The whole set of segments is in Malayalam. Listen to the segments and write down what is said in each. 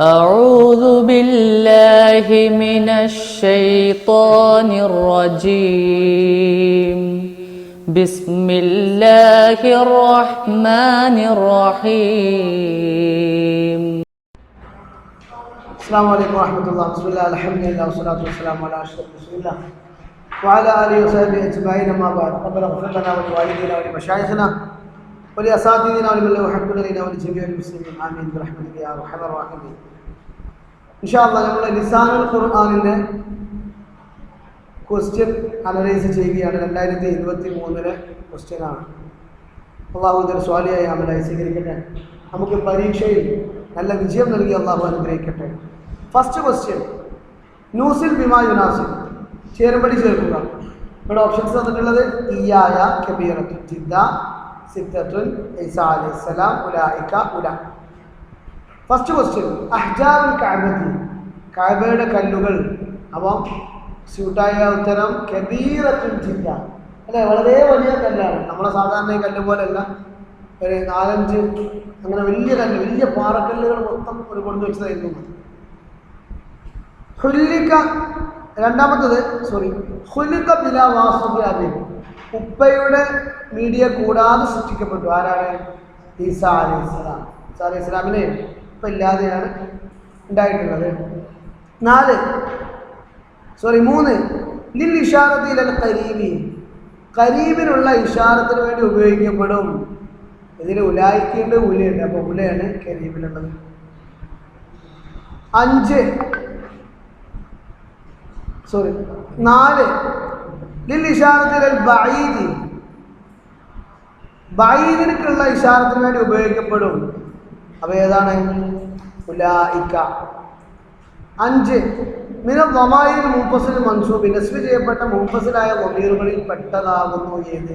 أعوذ بالله من الشيطان الرجيم. بسم الله الرحمن الرحيم. السلام عليكم ورحمة الله. بسم الله الحمد لله والصلاة والسلام على أشرف رسول الله وعلى آله وصحبه أجمعين أما بعد. ربنا اغفر لنا ولوالدينا ولمشايخنا. വലിയ അസാധ്യതയിലാവുമല്ലോ ഹക്കുലീന ഒരു ജമിയൽ മുസ്ലിം ആമീൻ റഹ്മദിയ റഹദറാഹിമീൻ ഇൻഷാല്ല നമ്മൾ നിസാനുൽ ഖുർആാനിന്റെ ക്വസ്റ്റ്യൻ അനലൈസ് ചെയ്യുകയാണ്. രണ്ടായിരത്തി ഇരുപത്തി മൂന്നിലെ ക്വസ്റ്റ്യനാണ് അള്ളാഹു ഇതൊരു സ്വാലിയായി അമലായി സ്വീകരിക്കട്ടെ. നമുക്ക് പരീക്ഷയിൽ നല്ല വിജയം നൽകി അള്ളാഹു അനുഗ്രഹിക്കട്ടെ. ഫസ്റ്റ് ക്വസ്റ്റ്യൻ ന്യൂസിൽ ബിമാ യുനാസിൽ ചേരുമ്പടി ചേർക്കുക. ഇവിടെ ഓപ്ഷൻസ് തന്നിട്ടുള്ളത് ഇയായ കബീറത്തു ജിദ്ദ ഉലായിക്ക ഉല. ഫസ്റ്റ് ക്വസ്റ്റ്യൻ കഅബയുടെ കല്ലുകൾ. അപ്പം സ്യൂട്ടായ ഉത്തരം കബീറത്തുൽ ജില്ല. അല്ലേ വളരെ വലിയ കല്ലാണ്. നമ്മളെ സാധാരണ കല്ല് പോലെയല്ല. ഒരു നാലഞ്ച് അങ്ങനെ വലിയ കല്ല് വലിയ പാറക്കല്ലുകൾ മൊത്തം ഒരു കൊണ്ടു വെച്ചതായിരുന്നു ഹുല്ലിക്ക രണ്ടാമത്തത് സോറി ഹുല്ലിക്ക ബില വാസുബി ഉപ്പയുടെ മീഡിയ കൂടാതെ സൃഷ്ടിക്കപ്പെട്ടു. ആരാണ്? ഈസ അലൈഹി ഇസ്ലാം ഈസ അലൈഹി സ്വലാമിനെ ഉപ്പ ഇല്ലാതെയാണ് ഉണ്ടായിട്ടുള്ളത്. നാല് സോറി മൂന്ന് ലിൽ ഇഷാറത്തിലല്ല കരീബി കരീബിനുള്ള ഇഷാറത്തിന് വേണ്ടി ഉപയോഗിക്കപ്പെടും. ഇതിൽ ഉലായിക്കുണ്ട് ഉലയുണ്ട്. അപ്പോൾ ഉലയാണ് കരീബിലുള്ളത് അഞ്ച് സോറി നാല് ലിൽ ഇഷാരത്തിന് വേണ്ടി ഉപയോഗിക്കപ്പെടും. അപ്പോൾ ഏതാണ്? അഞ്ച്. മിന മുമ്പസിൽ മൻസൂബ്. നസ്ബ് ചെയ്യപ്പെട്ട മൂപ്പസിലായ വമീറുകളിൽ പെട്ടതാകുന്നു ഏത്?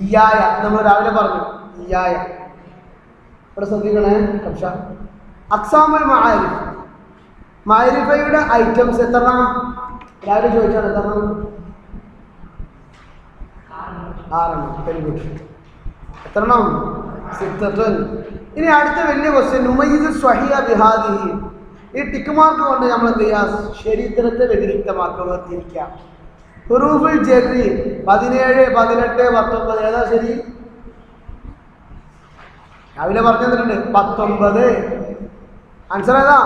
ഇയായ നമ്മൾ രാവിലെ പറഞ്ഞു. ഇയായ ഇവിടെ ശ്രദ്ധിക്കണേ. കക്ഷ അക്സാമൽ മാരിഫ് മാരിഫയുടെ ഐറ്റംസ് എത്ര രാവിലെ ചോദിച്ചാണ് എത്ര ആറെണ്ണം വെരി ഗുഡ് എത്രണ്ണം സിത്തൻ ഇനി അടുത്ത വലിയ ക്വസ്റ്റ്യൻ നുമയ്യിദ് സ്വഹിയ ബിഹാദിഹി. ഈ ടിക്ക് മാർക്ക് കൊണ്ട് നമ്മൾ എന്ത് ചെയ്യുക ശരീരത്തെ വ്യതിരിക്തമാക്കുക വേർതിരിക്കാം ഹുറൂഫുൽ ജെറി പതിനേഴ് പതിനെട്ട് പത്തൊമ്പത്. ഏതാ ശരി? രാവിലെ പറഞ്ഞു തന്നിട്ടുണ്ട് പത്തൊമ്പത്. ആൻസർ ഏതാ?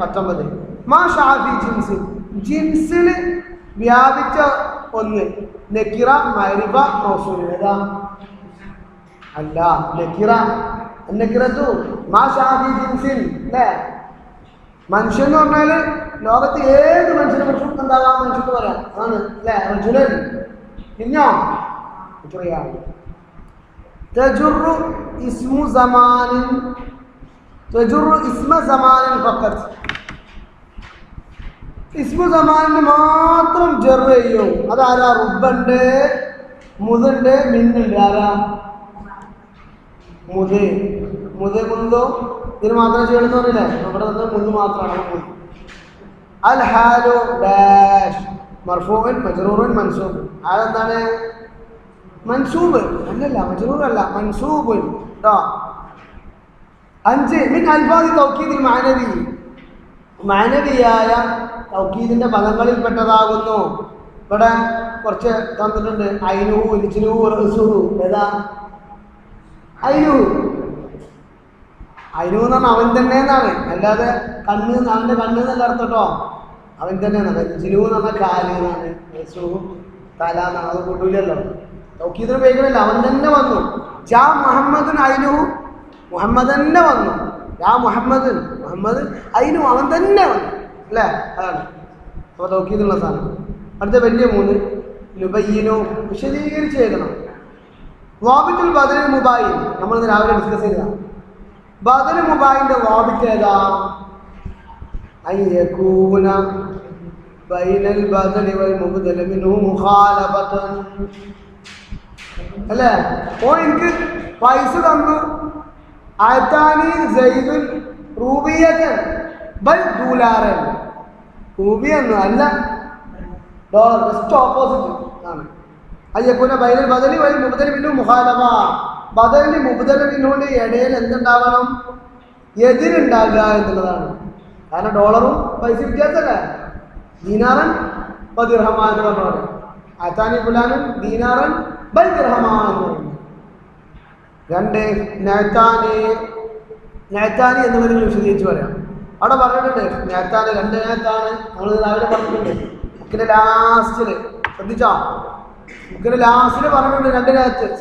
പത്തൊമ്പത്. മാ ഷാഫി ജിൻസിൽ ജിൻസിൽ വ്യാപിച്ച ഒന്ന്. നക്കിറ മരിബ മൗസൂൽ ഏതാ അല്ല നെക്കിറ നെക്കിറത്തു മാ ഷാഫി ജിൻസിൽ അല്ലേ മനുഷ്യൻ എന്ന് പറഞ്ഞാൽ ലോകത്ത് ഏത് മനുഷ്യനെ കുറിച്ചും എന്താകാം മനുഷ്യർക്ക് പറയാം. അതാണ് അല്ലേ അർജുനൻ ഇഞ്ഞോ പറയാം തജുറു ഇസ്മു സമാനിൻ. തജുറു ഇസ്മ സമാനിൻ ഫക്കത്ത് ഇസ്മു സമാനിന് മാത്രം ജെറ് ചെയ്യും. അതാരാ? റുബുണ്ട് മുതുണ്ട് മിന്നുണ്ട്. ആരാ? മുത്. മുത് മുന്തോ ഇതിന് മാത്രമേ ചെയ്യണമെന്ന് പറഞ്ഞില്ലേ? നമ്മുടെ തന്നെ മുന്ന് മാത്രമാണ് അൽ ഹാലു ഡാഷ്. മർഫൂൻ മജ്റൂറുൻ മൻസൂബ്. അതെന്താണ്? മൻസൂബ്. അല്ലല്ല മജ്റൂർ അല്ല. മൻസൂബുൻ. കേട്ടോ അഞ്ച്. മിൻ അൽഫാദി തൗക്കീദിൽ മാനവി. മാനവിയായ തൗക്കീദിന്റെ പദങ്ങളിൽപ്പെട്ടതാകുന്നു ഇവിടെ കുറച്ച് തന്നിട്ടുണ്ട്. ഐനുഹു ഇലിച്ചിനുഹു റസുഹു ഏതാ? ഐനു. എന്ന് പറഞ്ഞാൽ അവൻ തന്നെ എന്നാണ് അല്ലാതെ കണ്ണ് അവന്റെ കണ്ണ് എന്നല്ല അർത്ഥട്ടോ അവൻ തന്നെ എന്നാണ് എന്ന് പറഞ്ഞാൽ കാൽ എന്നാണ്. റസുഹു തല എന്നാണ്. അത് കൂട്ടൂലല്ലോ തൗക്കീദിന് ഉപയോഗിക്കണില്ല അവൻ തന്നെ വന്നു. ജാ മുഹമ്മദുൻ ഐനു. മുഹമ്മദ് തന്നെ വന്നു. യാ മുഹമ്മദ് മുഹമ്മദ് അതിനും അവൻ തന്നെ വന്നു. അല്ലേ? അതാണ്. അപ്പോൾ തൗക്കീദുള്ള സാധനം. അടുത്ത വലിയ മൂന്ന് ലുബയ്യനോ വിശദീകരിച്ച് എഴുതണം. വാബിത്തുൽ ബദൽ മുബായി നമ്മൾ രാവിലെ ഡിസ്കസ് ചെയ്തതാണ് ബദൽ മുബായിന്റെ വാബിറ്റ് ഏതാ? അയ്യൂന വൽ മുബ്ദല മിൻഹു മുഖാലഫതൻ. അല്ലേ? ഓ എനിക്ക് പൈസ തന്നു. ആയത്താനി സൈദുൻ റൂബിയതൻ ബൽ ദൂലാറൻ. റൂബിയൊന്നും അല്ല. ഡോളർ ജസ്റ്റ് ഓപ്പോസിറ്റ് ആണ്. അയ്യപ്പുന ബൈനൽ ബദലി വൈ മുബ്ദല മിൻഹു മുഖാലഫ ബദലിന് മുബ്ദല മിൻഹുവിന്റെ ഇടയിൽ എന്തുണ്ടാവണം എതിരുണ്ടാകുക എന്നുള്ളതാണ്. കാരണം ഡോളറും പൈസ വ്യത്യാസമല്ലേ? ദീനാറൻ ബദിർഹമ എന്ന് പറഞ്ഞു ഫുലാനും ദീനാറൻ ബദിർഹമ എന്ന് പറയുന്നത് രണ്ട് നേത്താനി നേത്താനി എന്നുള്ളത് നിങ്ങൾ വിശദീകരിച്ച് പറയാം. അവിടെ പറഞ്ഞിട്ടുണ്ട് നേത്താന് രണ്ട് നേത്താണ് നമ്മൾ രാവിലെ പറഞ്ഞിട്ടുണ്ട്. ബുക്കിന്റെ ലാസ്റ്റിൽ ശ്രദ്ധിച്ചോ? ബുക്കിന്റെ ലാസ്റ്റിൽ പറഞ്ഞിട്ടുണ്ട് രണ്ട് നേത്ത്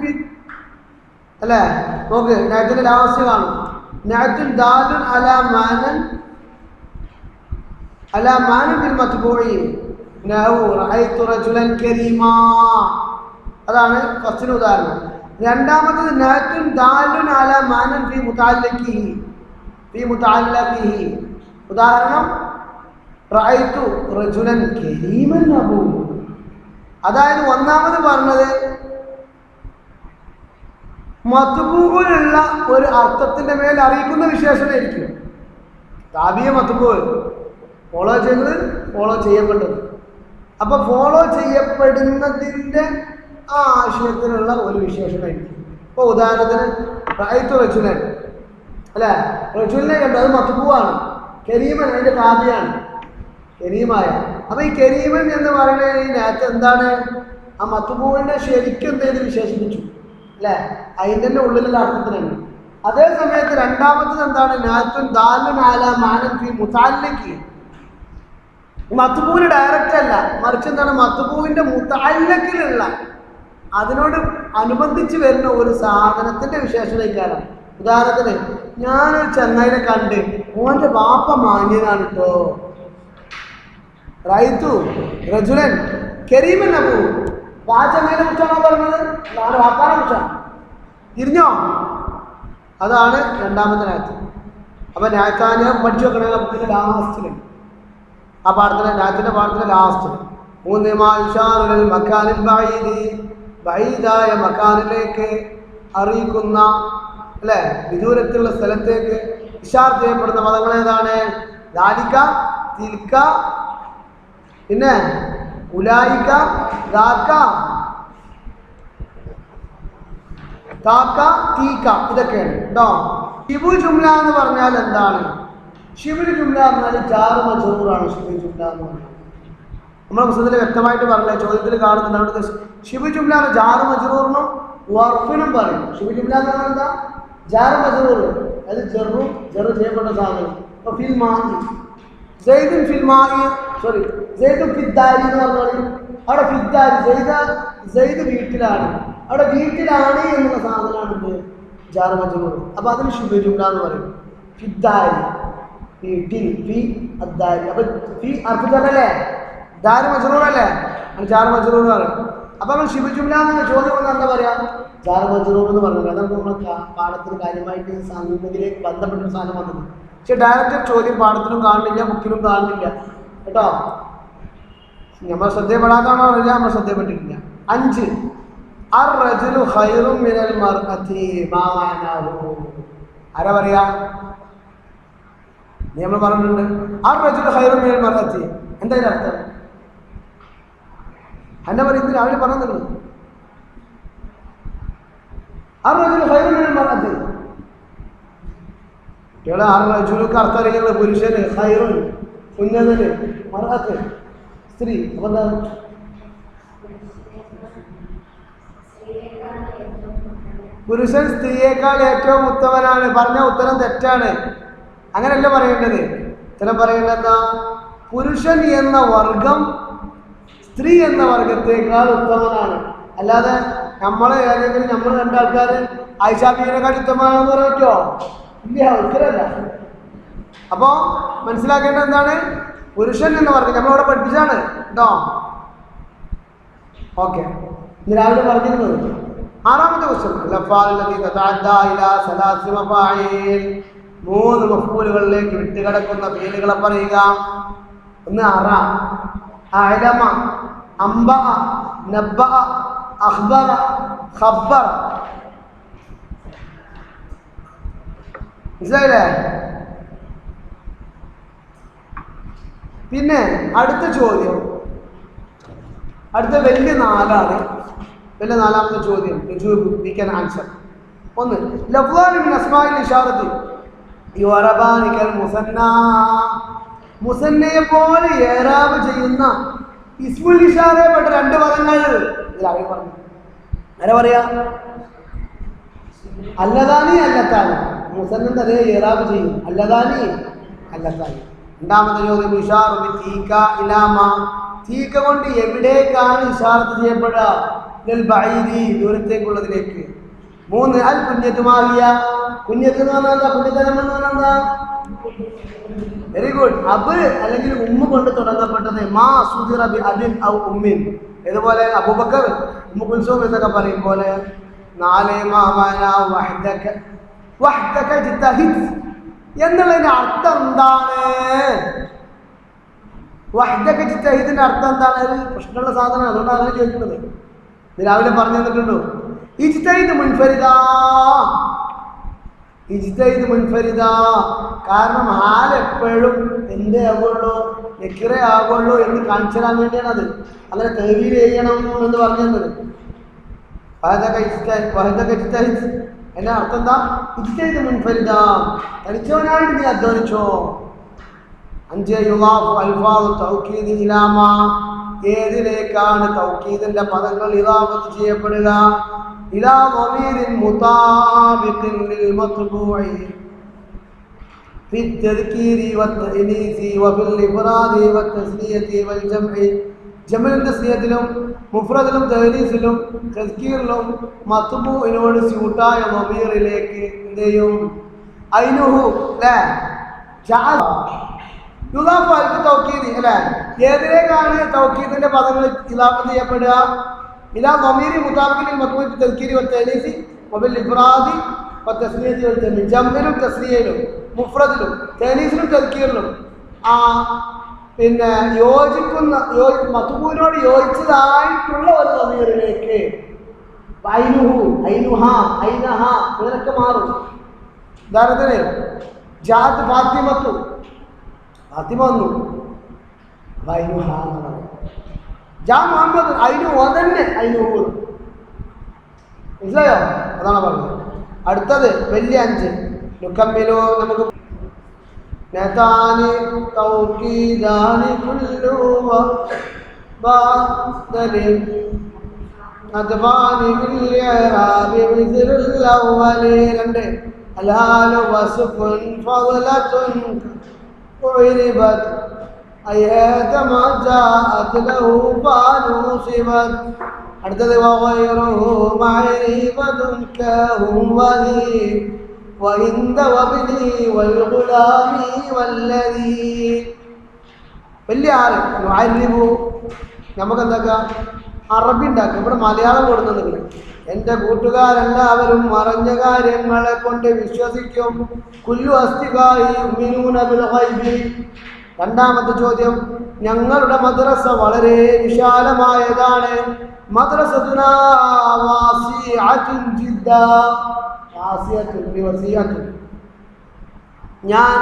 ഫി അല്ലേ? നോക്ക് നാത്തിന്റെ ലാസ്റ്റ് കാണും. നാത്തുൻ ദാലുൻ അല മാനൻ അല മാനൻ മത്ബൂഇ. നഹു റഅയ്തു റജുലൻ കരീമാ. അതാണ് ഫസ്റ്റിന് ഉദാഹരണം. രണ്ടാമത്തത് നാറ്റുൻ ദാലുൻ അല മാനൻ ഫി മുതഅല്ലഖിഹി ഫി മുതഅല്ലഖിഹി ഉദാഹരണം റഅയ്തു റജുലൻ കരീമൻ അബൂ. അതായത് ഒന്നാമത് പറഞ്ഞത് മത്തുപൂവിലുള്ള ഒരു അർത്ഥത്തിന്റെ മേൽ അറിയിക്കുന്ന വിശേഷമായിരിക്കും താപിയ മത്തുപൂവ് ഫോളോ ചെയ്യുന്നത് ഫോളോ ചെയ്യപ്പെട്ടത്. അപ്പൊ ഫോളോ ചെയ്യപ്പെടുന്നതിന്റെ ആ ആശയത്തിനുള്ള ഒരു വിശേഷണമായിരിക്കും ഇപ്പൊ ഉദാഹരണത്തിന് റൈത്തു റച്ചുനൻ അല്ലെ? റച്ചുലിനെ കണ്ടു അത് മത്തുപൂവാണ് കരീമൻ അതിന്റെ കാവ്യാണ്. കരീമായ. അപ്പൊ ഈ കരീമൻ എന്ന് പറയുന്നത് ഈ നേരത്തെ എന്താണ്? ആ മത്തുപൂവിനെ ശരിക്കും എന്തെങ്കിലും വിശേഷിപ്പിച്ചു അല്ലെ? അതിന്റെ ഉള്ളിലുള്ള അർത്ഥത്തിനാണ് അതേ സമയത്ത് രണ്ടാമത്തത് എന്താണ്? നാത്തും ദാലും ആല മാനത്തി ഫി മുതാലിക്ക് മത്തുപൂവിന് ഡയറക്റ്റ് അല്ല. മറിച്ച് എന്താണ്? മത്തുപൂവിന്റെ മുത്താലക്കിലുള്ള അതിനോട് അനുബന്ധിച്ച് വരുന്ന ഒരു സാധനത്തിന്റെ വിശേഷതയ്ക്കാരം ഉദാഹരണത്തിന് ഞാനൊരു ചെന്നൈനെ കണ്ട് ഓന്റെ വാപ്പ മാന്യനാണ് കേട്ടോ റൈത്തു റജുലൻ കരീമൻ അബു ആ ചെന്നൈനെ കുറിച്ചാണോ പറഞ്ഞത്? നാളെ വാപ്പാനെ കുറിച്ചാണ്. തിരിഞ്ഞോ? അതാണ് രണ്ടാമത്തെ രാജ്യം അപ്പൊ രാജാന് പഠിച്ചു വെക്കണേ നമുക്ക് ലാസ്റ്റിൽ ആ പാഠത്തിലെ രാജ്യത്തിന്റെ പാഠത്തിലെ ലാസ്റ്റ് മൂന്ന് മാഷാറുകൾ മക്കാലിൽ ബൈദി ബൈദായ മക്കാനിലേക്ക് അറിയിക്കുന്ന അല്ലെ? വിദൂരത്തിലുള്ള സ്ഥലത്തേക്ക് ഇഷാർ ചെയ്യപ്പെടുന്ന പദങ്ങൾ ഏതാണ്? ദാലിക്ക തിൽക്ക പിന്നെ ഉലായിക്ക ദാക്ക താക്ക തീക്ക ഇതൊക്കെയാണ് കേട്ടോ ഷിബു ജുംല എന്ന് പറഞ്ഞാൽ എന്താണ്? ഷിബിന് ജുംല എന്നാൽ പറഞ്ഞാൽ ചോറാണ് മജൂറാണ് ഷിബു ജുംല എന്ന് പറഞ്ഞാൽ. നമ്മുടെ പുസ്തകത്തിൽ വ്യക്തമായിട്ട് പറഞ്ഞില്ല? ചോദ്യത്തിൽ കാണുന്നുണ്ട് അവിടുത്തെ ഷിബു ജുംല എന്ന് ജാറ് മജൂറിനും വർഫിനും പറയും. ഷിബു ജുംല എന്ന് പറഞ്ഞാൽ എന്താ? ജാറ് മജൂർ അത് ജെറു ജെറു ചെയ്യപ്പെട്ട സാധനം. ഇപ്പൊ ഫിൽ മാഹി സെയ്ദുൻ ഫിൽ മാഹി സോറി സെയ്ദുൻ ഫിദ്ദാരി എന്ന് പറഞ്ഞാൽ അവിടെ ഫിദ്ദാരി സെയ്ദ സെയ്ദ് വീട്ടിലാണ്. അവിടെ വീട്ടിലാണ് എന്നുള്ള സാധനമാണ് എന്ത് ജാറ് മജറൂർ. അപ്പൊ അതിന് ഷിബു ജുംല എന്ന് പറയും ഫിദ്ദാരി വീട്ടിൽ ഫി അദ്ദാരി അപ്പൊ ഫി ദാര് മജറൂറല്ലേ അല്ലേ ജാർ മജറൂർ എന്ന് പറയും. അപ്പൊ നമ്മൾ ഷിബു എന്ന ചോദ്യം വന്നാൽ എന്താ പറയാ? ജാർ മജറൂർ എന്ന് പറഞ്ഞത് അതാണ് നമ്മൾ പാഠത്തിന് കാര്യമായിട്ട് സാങ്കേതികത്തിലേക്ക് ബന്ധപ്പെട്ട സാധനം വന്നത്. പക്ഷെ ഡയറക്റ്റ് ചോദ്യം പാഠത്തിലും കാണുന്നില്ല ബുക്കിലും കാണുന്നില്ല. കേട്ടോ? നമ്മൾ ശ്രദ്ധയപ്പെടാത്തതാണോ അറിയില്ല നമ്മൾ ശ്രദ്ധയപ്പെട്ടിട്ടില്ല. അഞ്ച്. അർ റജുലു ഖൈറും മിനൽ മർഅതി മാ മാനാഹു ആരാ പറയാ? നമ്മൾ പറഞ്ഞിട്ടുണ്ട്. റജുൽ ഹൈറും മിനൽ മർഅത്തി. എന്താ അർത്ഥം അന്ന പറയുന്നത് രാവിലെ മർഅത്തി കുട്ടികളെ ആ റജുലുക്ക് അർത്ഥം അറിയുന്നത് പുരുഷന് ഹൈറുൻ ഉന്നതന് മർഅത്ത് സ്ത്രീ. അപ്പൊ എന്താ? പുരുഷൻ സ്ത്രീയേക്കാൾ ഏറ്റവും ഉത്തമനാണ്. പറഞ്ഞ ഉത്തരം തെറ്റാണ്. അങ്ങനെയല്ല പറയേണ്ടത്? ഉത്തരം പറയേണ്ടത് എന്താ? പുരുഷൻ എന്ന വർഗം സ്ത്രീ എന്ന വർഗത്തേക്കാൾ ഉത്തമനാണ്. അല്ലാതെ നമ്മളെ ഏതെങ്കിലും നമ്മൾ രണ്ടാൾക്കാർ ആയിഷാബിനെക്കാൾ ഉത്തമനാണെന്ന് പറയാൻ പറ്റുമോ ഇല്ല ഒരിക്കലല്ല അപ്പോ മനസ്സിലാക്കേണ്ടത് എന്താണ്? പുരുഷൻ എന്ന് പറഞ്ഞു നമ്മളവിടെ പഠിപ്പിച്ചാണ് കേട്ടോ? ഓക്കെ. ഇന്ന് രാവിലെ പറഞ്ഞിരുന്നത് ആറാമത്തെ ക്വസ്റ്റ്യൻ മൂന്ന് മഫൂലുകളിലേക്ക് വിട്ടുകിടക്കുന്ന പേരുകളെ പറയുക. ഒന്ന് അറ. അലമ അമ്പ നബ്ബ അഖ്ബറ ഖബ്ബറ. മനസ്സിലായില്ലേ? പിന്നെ അടുത്ത ചോദ്യം. അടുത്ത വലിയ നാലാണ്. വലിയ നാലാമത്തെ ചോദ്യം. വി ക്യാൻ ആൻസർ ഒന്ന് ലഫ്വാൻ മിൻ അസ്മാഇൽ ഇഷാറത്തി. യുറബാനിക്കൽ മുസന്ന. മുസന്നയെ പോലെ ഏറാവ് ചെയ്യുന്ന ഇസ്മുൽ ഇഷാറയപ്പെട്ട രണ്ട് പദങ്ങൾ ഇതിലാകെ പറഞ്ഞു. ആരാ പറയാ? അല്ലതാനി അല്ലത്താനി. മുസന്നന്റെ അതേ ഏറാവ് ചെയ്യും. അല്ലതാനി അല്ലത്താനി. രണ്ടാമത്തെ ചോദ്യം ഇഷാറു തീക്ക ഇലാമ. തീക്ക കൊണ്ട് എവിടേക്കാണ് ഇഷാർത്ത് ചെയ്യപ്പെടുക? ദൂരത്തേക്കുള്ളതിലേക്ക്. മൂന്ന് അൽ കുഞ്ഞത്തുമാകിയ കുഞ്ഞത്ത് എന്ന് പറഞ്ഞാൽ എന്താ? കുഞ്ഞത്തനം എന്ന് പറഞ്ഞാൽ എന്താ? വെരി ഗുഡ് അബ് അല്ലെങ്കിൽ ഉമ്മ കൊണ്ട് തുടങ്ങപ്പെട്ടത് മാ സുദിറ ബി അബിൻ ഔ ഉമ്മിൻ. ഇതുപോലെ അബൂബക്കർ ഉമ്മ കുൽസൂം എന്നൊക്കെ പറയും പോലെ നാലേ മാമാന വഹ്ദക വഹ്ദക ജിത്തഹിദ് എന്നുള്ളതിന്റെ അർത്ഥം എന്താണ്? വഹ്ദക ജിത്തഹിദിന്റെ അർത്ഥം എന്താണ്? ഒരു പ്രശ്നമുള്ള സാധനം അതുകൊണ്ടാണ് അങ്ങനെ ചോദിക്കുന്നത്. രാവിലെ പറഞ്ഞു തന്നിട്ടുണ്ടോ? ഇജ്തഹിദ് മുൻഫരിദാ. ഇജ്തഹിദ് മുൻഫരിദ കാരണം ഹാൽ എപ്പോഴും എന്തേ ആകുള്ളൂ നെക്കിറേ ആകുള്ളൂ എന്ന് കാണിച്ചു തരാൻ വേണ്ടിയാണ് അത് അങ്ങനെ തെവീൽ ചെയ്യണം എന്ന് പറഞ്ഞത് എന്റെ അർത്ഥം എന്താ? ഇജ്തൈദ് മുൻഫരിദ തനിച്ചവനായിട്ട് നീ അധ്വാനിച്ചോ? അഞ്ച് യുവാഫ് അൽഫാദ് തൗക്കീദ് ഇലാമ. ഏതിലേക്കാണ് തൗക്കീദിന്റെ പദങ്ങൾ ഇലാഫത്ത് ചെയ്യപ്പെടുക? ഇലാ ضمير مطابق للمطبوع في التذكير والتأنيث وفي الإفراد والتسلية والجمع ജമലും തസ്നിയത്തിലും മുഫ്രദിലും തഹരീസിലും തസ്കീറിലും മത്തുബുവിനോട് സ്യൂട്ടായ മൊമീറിലേക്ക് എന്ത് ചെയ്യും ഐനുഹു അല്ലേ ജാ- യുദാഫ് അൽക്ക് തൗക്കീദ് അല്ലേ ഏതിലേക്കാണ് തൗക്കീദിന്റെ പദങ്ങൾ ഇലാഫത്ത് ചെയ്യപ്പെടുക മമീരി മുതാബിക്കിൽ മത്മൂൽ തസ്കീരി വത്തനീസി വബിൽ ഇഫ്രാദി വത്തസ്നിയത്തി വൽജമി ജമ്മിലും തസ്നിയയിലും മുഫ്രദിലും തനീസിലും തസ്കീറിലും ആ പിന്നെ യോജിക്കുന്ന മത്മൂലിനോട് യോജിച്ചതായിട്ടുള്ള ഒരു സമീറിലേക്ക് ഐനുഹു ഐനുഹ ഐനഹ ഇങ്ങനൊക്കെ മാറും. ഉദാഹരണത്തിന് ജാത് ഫാത്തിമത്തു. ഫാത്തിമ വന്നു. അപ്പൊ അയിനു ഹാ എന്ന് പറയും. ജാ മുഹമ്മദ് അതിന് ഒതന്നെ അതിന് ഹൂ. മനസ്സിലായോ? അതാണ് പറഞ്ഞത്. അടുത്തത് വലിയ അഞ്ച്. ലുക്കമ്പിലോ നമുക്ക് രണ്ട്. അയ്യാതമാ ജാഅത് ലഹു ഫാനുസിബത് അടുത്തത് വഗൈറുഹു മഅരിബതുൻ കഹും വലി وعند وابني والغلام والذي വലിയ ആള് മുഅല്ലിമു നമുക്ക് എന്താക്കാം അറബി ഉണ്ടാക്കും ഇവിടെ മലയാളം കൊടുക്കുന്നുണ്ട് എൻ്റെ കൂട്ടുകാരെല്ലാവരും മറഞ്ഞ കാര്യങ്ങളെ കൊണ്ട് വിശ്വസിക്കും കുല്ലു അസ്തികായി ഉമ്മിനൂന ബിൽ ഗൈബി രണ്ടാമത്തെ ചോദ്യം ഞങ്ങളുടെ മദ്രസ വളരെ വിശാലമായതാണ്. ഞാൻ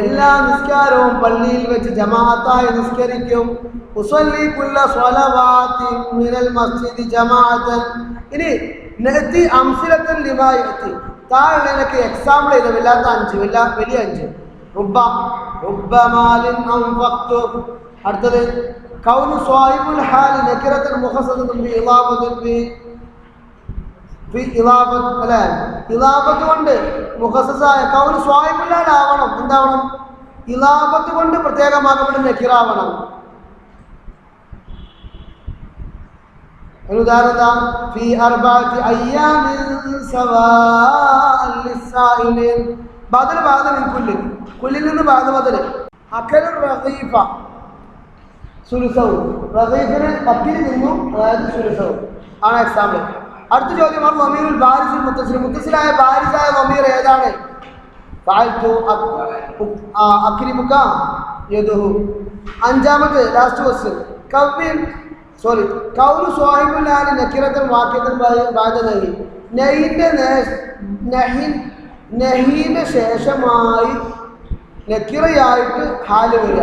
എല്ലാ നിസ്കാരവും പള്ളിയിൽ വെച്ച് ജമാഅത്തായി നിസ്കരിക്കും. ഇനി താഴെ എനിക്ക് എക്സാമ്പിൾ ചെയ്ത വല്ലാത്ത അഞ്ച് വലിയ അഞ്ച്. റുബ അടുത്തത് കൊണ്ട് എന്താവണം? ഇളാബത്ത് കൊണ്ട് പ്രത്യേകമാക്കപ്പെട്ട നക്കിറാവണം ഒരു ഉദാഹരണം ബദൽ ബാദ മിൻ കുല്ലിൽ നിന്ന് ഭാഗവതര് ബദൽ റഹീഫ. സുരുസവും. റഹീഫിന് പത്തിൽ നിന്നും അതായത് സുരുസവും. ആണ് എക്സാമ്പിൾ അടുത്ത ചോദ്യം ആണ് വമീറുൽ ബാരിസുൽ മുത്തസിൽ മുത്തസിലായ ബാരിസായ വമീർ ഏതാണ്? ഫഅൽതു അക്- ആ, അക്രിമുക യദുഹു. അഞ്ചാമത്തെ ലാസ്റ്റ് ക്വസ്റ്റ്യൻ കവ്യൻ സോറി കൗരു സ്വാഹിബുലാലി നക്കിറത്തൻ വാക്യത്തിൽ ബാധ്യതയി നെയ്യിന്റെ നഹിൻ നഹീന്റെ ശേഷമായി നക്കിറയായിട്ട് ഹാൽ വരിക.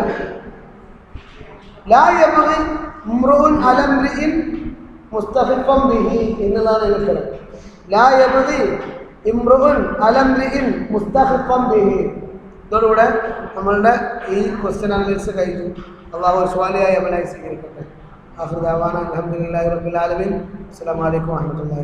ബിഹി ബിഹി. ഇതോടുകൂടെ നമ്മളുടെ ഈ ക്വസ്റ്റ്യൻ അനലിസ് കഴിഞ്ഞു. അള്ളാഹു സ്വാലിയായി അവനായി സ്വീകരിക്കട്ടെ. ആഹ്ദാവാൻ അലഹമുല്ലാ റബ്ബിൽ ആലമീൻ. അസ്സലാമു അലൈക്കും വറഹ്മത്തുള്ളാഹി